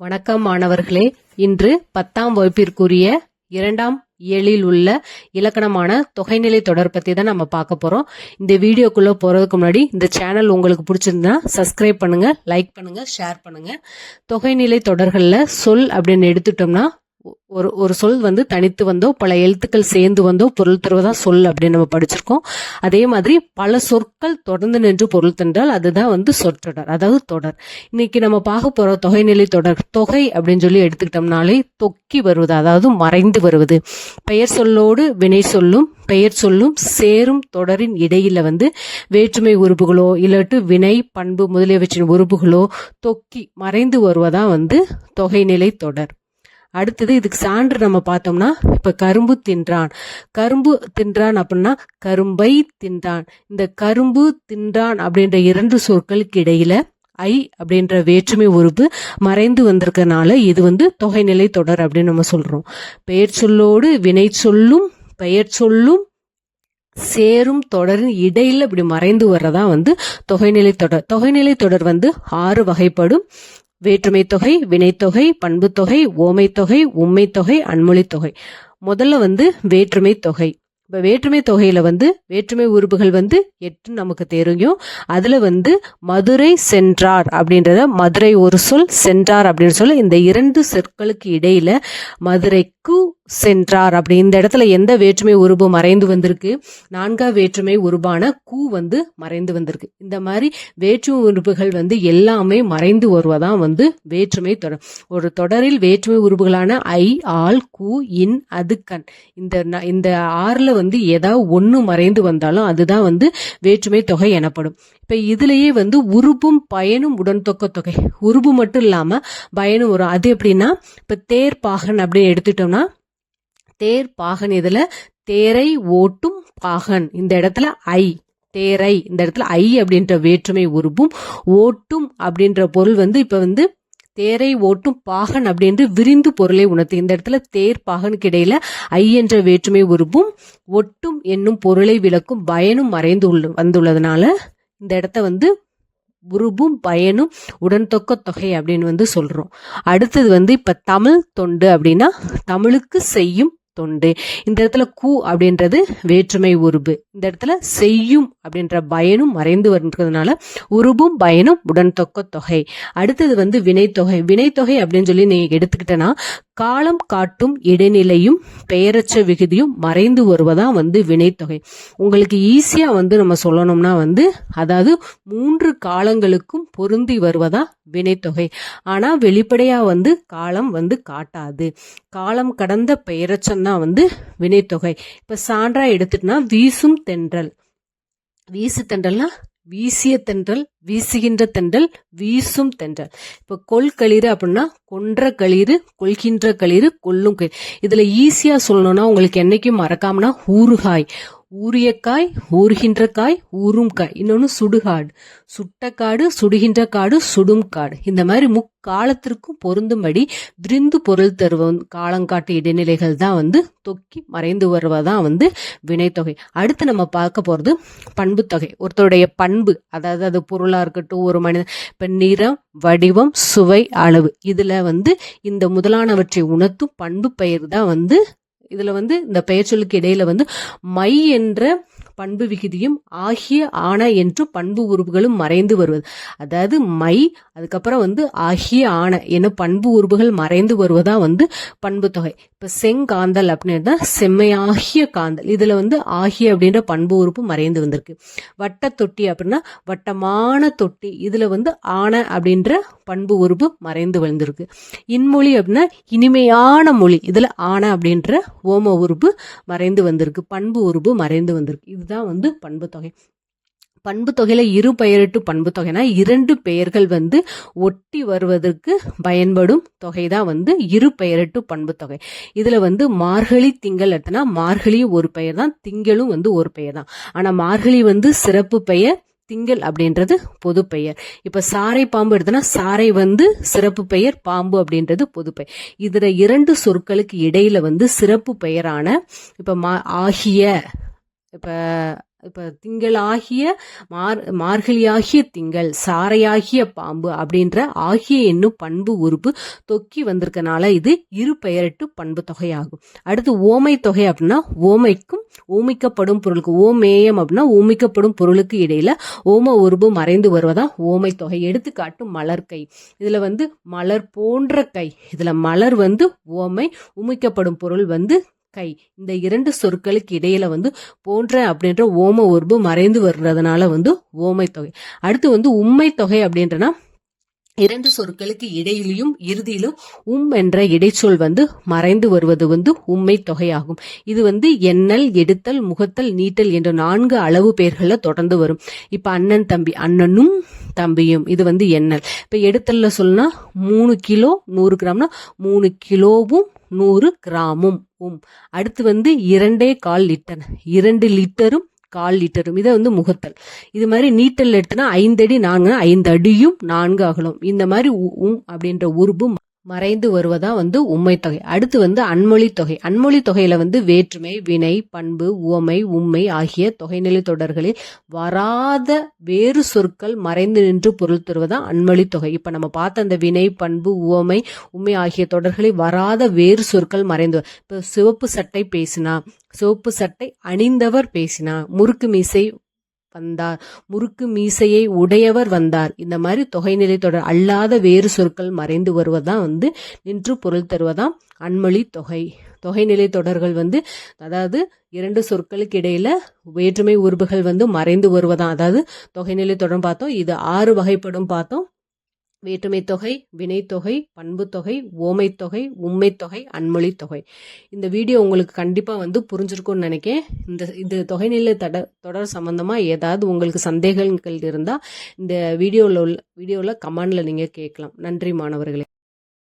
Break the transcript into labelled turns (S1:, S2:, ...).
S1: வணக்கம் மாணவர்களே. இன்று பத்தாம் வகுப்பிற்குரிய இரண்டாம் இயலில் உள்ள இலக்கணமான தொகைநிலை தொடர் பற்றி தான் நம்ம பார்க்க போகிறோம் இந்த வீடியோக்குள்ளே போகிறதுக்கு முன்னாடி இந்த சேனல் உங்களுக்கு பிடிச்சிருந்தா சப்ஸ்கிரைப் பண்ணுங்கள் லைக் பண்ணுங்கள் ஷேர் பண்ணுங்கள் தொகைநிலை தொடர்களில் சொல் அப்படின்னு எடுத்துட்டோம்னா ஒரு ஒரு சொல் வந்து தனித்து வந்தோ பல எழுத்துக்கள் சேர்ந்து வந்தோ பொருள் தருவதா சொல் அப்படின்னு நம்ம படிச்சிருக்கோம். அதே மாதிரி பல சொற்கள் தொடர்ந்து நின்று பொருள் தந்தால் அதுதான் வந்து சொற்றொடர் அதாவது தொடர். இன்னைக்கு நம்ம பார்க்க போற தொகைநிலை தொடர் தொகை அப்படின்னு சொல்லி எடுத்துக்கிட்டோம்னாலே தொக்கி வருவது அதாவது மறைந்து வருவது. பெயர் சொல்லோடு வினை சொல்லும் பெயர் சொல்லும் சேரும் தொடரின் இடையில வந்து வேற்றுமை உறுப்புகளோ இல்லாட்டு வினை பண்பு முதலியவற்றின் உறுப்புகளோ தொக்கி மறைந்து வருவதா வந்து தொகைநிலை தொடர். அடுத்தது இதுக்கு சான்று நம்ம பார்த்தோம்னா இப்போ கரும்பு தின்றான். கரும்பு தின்றான் அப்படின்னா கரும்பை தின்றான். இந்த கரும்பு தின்றான் அப்படின்ற இரண்டு சொற்களுக்கு இடையில ஐ அப்படின்ற வேற்றுமை உறுப்பு மறைந்து வந்திருக்கனால இது வந்து தொகைநிலை தொடர் அப்படின்னு நம்ம சொல்றோம். பெயர் சொல்லோடு வினை சொல்லும் பெயர் சொல்லும் சேரும் தொடரின் இடையில் இப்படி மறைந்து வர்றதா வந்து தொகைநிலை தொடர். தொகைநிலை தொடர் வந்து ஆறு வகைப்படும். வேற்றுமை தொகை வினைத்தொகை பண்புத்தொகை ஓமைத்தொகை உண்மைத்தொகை அன்மொழித்தொகை முதல்ல வந்து வேற்றுமை தொகை. இப்போ வேற்றுமை தொகையில் வந்து வேற்றுமை உறுப்புகள் வந்து எட்டு நமக்கு தெரியும். அதில் வந்து மதுரை சென்றார் அப்படின்றத மதுரை ஒரு சொல் சென்றார் அப்படின்னு சொல்ல இந்த இரண்டு சொற்களுக்கு இடையில் மதுரைக்கு சென்றார் அப்படி. இந்த இடத்துல எந்த வேற்றுமை உருபு மறைந்து வந்திருக்கு? நான்காம் வேற்றுமை உருபான கூ வந்து மறைந்து வந்திருக்கு. இந்த மாதிரி வேற்றுமை உறுப்புகள் வந்து எல்லாமே மறைந்து வருவதான் வந்து வேற்றுமை தொடர் ஒரு தொடரில் வேற்றுமை உறுப்புகளான ஐ ஆல் கூ இன் அதுக்கண் இந்த இந்த ஆறில் வந்து ஏதாவது ஒன்று மறைந்து வந்தாலும் அதுதான் வந்து வேற்றுமை தொகை எனப்படும். இப்போ இதுலேயே வந்து உருபும் பயனும் உடன்தொக்க தொகை. உருபு மட்டும் இல்லாமல் பயனும் வரும். அது எப்படின்னா இப்போ தேர் பாகன் அப்படின்னு எடுத்துட்டோம்னா தேர் பாகன் இதுல தேரை ஓட்டும் பாகன். இந்த இடத்துல ஐ. தேரை. இந்த இடத்துல ஐ அப்படின்ற வேற்றுமை உருபும். ஓட்டும் அப்படின்ற பொருள் வந்து இப்ப வந்து தேரை ஓட்டும் பாகன் அப்படின்று விரிந்து பொருளை உணர்த்து. இந்த இடத்துல தேர் பாகனுக்கு இடையில ஐ என்ற வேற்றுமை உருபும். ஒட்டும் என்னும் பொருளை விளக்கும் பயனும் மறைந்து உள்ள வந்துள்ளதுனால இந்த இடத்த வந்து உருபும் பயனும் உடன்தொக்க தொகை அப்படின்னு வந்து சொல்றோம். அடுத்தது வந்து இப்ப தமிழ் தொண்டு அப்படின்னா தமிழுக்கு செய்யும் தொண்டு. இந்த இடத்துல கூ அப்படின்றது வேற்றுமை உருபு. இந்த இடத்துல செய்யும் அப்படின்ற பயனும் மறைந்து வருன்றதுனால உருபும் பயனும் உடன்தொக்க தொகை. அடுத்தது வந்து வினைத்தொகை. வினைத்தொகை அப்படின்னு சொல்லி நீங்க எடுத்துக்கிட்டனா காலம் காட்டும் இடைநிலையும் பெயரச்ச விகுதியும் மறைந்து வருவதா வந்து வினைத்தொகை. உங்களுக்கு ஈஸியா வந்து நம்ம சொல்லணும்னா வந்து அதாவது மூன்று காலங்களுக்கும் பொருந்தி வருவதா வினைத்தொகை. ஆனா வெளிப்படையா வந்து காலம் வந்து காட்டாது. காலம் கடந்த பெயரச்சம் தான் வந்து வினைத்தொகை. இப்ப சான்றா எடுத்துட்டுனா வீசும் தென்றல். வீசு தென்றல்னா வீசிய தென்றல் வீசுகின்ற தென்றல் வீசும் தென்றல். இப்ப கொல் களிறு அப்படின்னா கொன்ற களிறு கொள்கின்ற களிறு கொல்லும் களிறு இதுல ஈஸியா சொல்லணும்னா உங்களுக்கு என்னைக்கும் மறக்காமனா ஊறுகாய் ஊறிய காய் ஊறுகின்ற காய் ஊறும் காய். இன்னொன்று சுடுகாடு. சுட்ட காடு சுடுகின்ற காடு சுடும் காடு. இந்த மாதிரி முக்காலத்திற்கும் பொருந்தும்படி விரிந்து பொருள் தருவன் காலங்காட்டு இடைநிலைகள் தான் வந்து தொக்கி மறைந்து வருவதான் வந்து வினைத்தொகை. அடுத்து நம்ம பார்க்க போகிறது பண்புத்தொகை. ஒருத்தருடைய பண்பு அதாவது அது பொருளாக இருக்கட்டும் ஒரு மனிதன் இப்போ நிறம் வடிவம் சுவை அளவு. இதில் வந்து இந்த முதலானவற்றை உணர்த்தும் பண்பு பெயர் தான் வந்து இதுல வந்து இந்த பெயர்ச்சொலுக்கு இடையில் இடையில வந்து மை என்ற பண்பு விகுதியும் ஆகிய ஆன என்று பண்பு உறுப்புகளும் மறைந்து வருவது. அதாவது மை அதுக்கப்புறம் வந்து ஆகிய ஆன என பண்பு உறுப்புகள் மறைந்து வருவதா வந்து பண்பு தொகை. இப்ப செங்காந்தல் அப்படின்னா செம்மையாகிய காந்தல். இதுல வந்து ஆகிய அப்படின்ற பண்பு உறுப்பு மறைந்து வந்திருக்கு. வட்ட தொட்டி அப்படின்னா வட்டமான தொட்டி. இதுல வந்து ஆன அப்படின்ற பண்பு உறுப்பு மறைந்து வந்திருக்கு. இன்மொழி அப்படின்னா இனிமையான மொழி. இதுல ஆன அப்படின்ற ஓம உறுப்பு மறைந்து வந்திருக்கு. பண்பு உறுப்பு மறைந்து வந்திருக்கு. இதுதான் வந்து பண்பு தொகை. பண்பு தொகையில இரு பெயரிட்டு பண்பு தொகைனா இரண்டு பெயர்கள் வந்து ஒட்டி வருவதற்கு பயன்படும் தொகை தான் வந்து இரு பெயரிட்டு பண்பு தொகை. இதுல வந்து மார்கழி திங்கள் எடுத்தனா மார்கழியும் ஒரு பெயர் தான் திங்களும் வந்து ஒரு பெயர் தான். ஆனா மார்கழி வந்து சிறப்பு பெயர் திங்கள் அப்படின்றது பொது பெயர். இப்ப சாரை பாம்பு எடுத்தனா சாரை வந்து சிறப்பு பெயர் பாம்பு அப்படின்றது பொது பெயர். இதுல இரண்டு சொற்களுக்கு இடையில வந்து சிறப்பு பெயரான இப்ப மா ஆகிய இப்போ இப்போ திங்களாகிய மார் மார்கழியாகிய திங்கள் சாரையாகிய பாம்பு அப்படின்ற ஆகிய என்னும் பண்பு உறுப்பு தொக்கி வந்திருக்கனால இது இரு பெயரிட்டு பண்பு தொகையாகும். அடுத்து ஓமை தொகை அப்படின்னா ஓமைக்கும் ஓமிக்கப்படும் பொருளுக்கு ஓமேயம் அப்படின்னா ஓமிக்கப்படும் பொருளுக்கு இடையில ஓம உருபு மறைந்து வருவதா? ஓமை தொகை. எடுத்துக்காட்டு மலர்கை. இதுல வந்து மலர் போன்ற கை. இதுல மலர் வந்து ஓமை உமிக்கப்படும் பொருள் வந்து கை. இந்த இரண்டு சொற்களுக்கு இடையில வந்து போன்ற அப்படின்ற ஓம உருபு மறைந்து வர்றதுனால வந்து ஓமை தொகை. அடுத்து வந்து உண்மை தொகை அப்படின்றனா இரண்டு சொற்களுக்கு இடையிலும் இறுதியிலும் உம் என்ற இடைச்சொல் வந்து மறைந்து வருவது வந்து உண்மை தொகையாகும். இது வந்து எண்ணல் எடுத்தல் முகத்தல் நீட்டல் என்ற நான்கு அளவு பெயர்களில் தொடர்ந்து வரும். இப்ப அண்ணன் தம்பி அண்ணனும் தம்பியும் இது வந்து எண்ணல். இப்ப எடுத்தல்ல சொல்லுனா மூணு கிலோ நூறு கிராம்னா மூணு கிலோவும் நூறு கிராமும். உம். அடுத்து வந்து இரண்டே கால் லிட்டர். இரண்டு லிட்டரும் கால் லிட்டரும். இதை வந்து முகத்தல். இது மாதிரி நீட்டல் எடுத்துனா ஐந்தடி நான்குனா ஐந்து அடியும் நான்கு அகலும். இந்த மாதிரி உம் அப்படின்ற உருபு மறைந்து வருவதா வந்து உண்மை தொகை அடுத்து வந்து அன்மொழி தொகை அன்மொழி தொகையில வந்து வேற்றுமை வினை பண்பு உவமை உண்மை ஆகிய தொகைநிலை தொடர்களில் வராத வேறு சொற்கள் மறைந்து நின்று பொருள் தருவதா அன்மொழி தொகை இப்ப நம்ம பார்த்த அந்த வினை பண்பு உவமை உண்மை ஆகிய தொடர்களில் வராத வேறு சொற்கள் மறைந்து வரும். இப்ப சிவப்பு சட்டை பேசினா சிவப்பு சட்டை அணிந்தவர் பேசினா முறுக்கு மீசை வந்தார். முறுக்கு மீசையை உடையவர் வந்தார். இந்த மாதிரி தொகைநிலை தொடர் அல்லாத வேறு சொற்கள் மறைந்து வருவதுதான் வந்து நின்று பொருள் தருவதாம் அன்மொழி தொகை. தொகைநிலை தொடர்கள் வந்து அதாவது இரண்டு சொற்களுக்கு இடையில வேற்றுமை உறுப்புகள் வந்து மறைந்து வருவதான் அதாவது தொகைநிலை தொடர் பார்த்தோம். இது ஆறு வகைப்படும் பார்த்தோம். வேற்றுமை தொகை வினைத்தொகை பண்புத்தொகை ஓமைத்தொகை உண்மைத்தொகை அன்மொழி தொகை இந்த வீடியோ உங்களுக்கு கண்டிப்பாக வந்து புரிஞ்சிருக்கும்னு நினைக்கேன் இந்த இது தொகைநிலை தட தொடர் சம்மந்தமாக ஏதாவது உங்களுக்கு சந்தேகங்கள் இருந்தால் இந்த வீடியோவில் உள்ள வீடியோவில் கமெண்டில் நீங்கள் கேட்கலாம். நன்றி மாணவர்களே.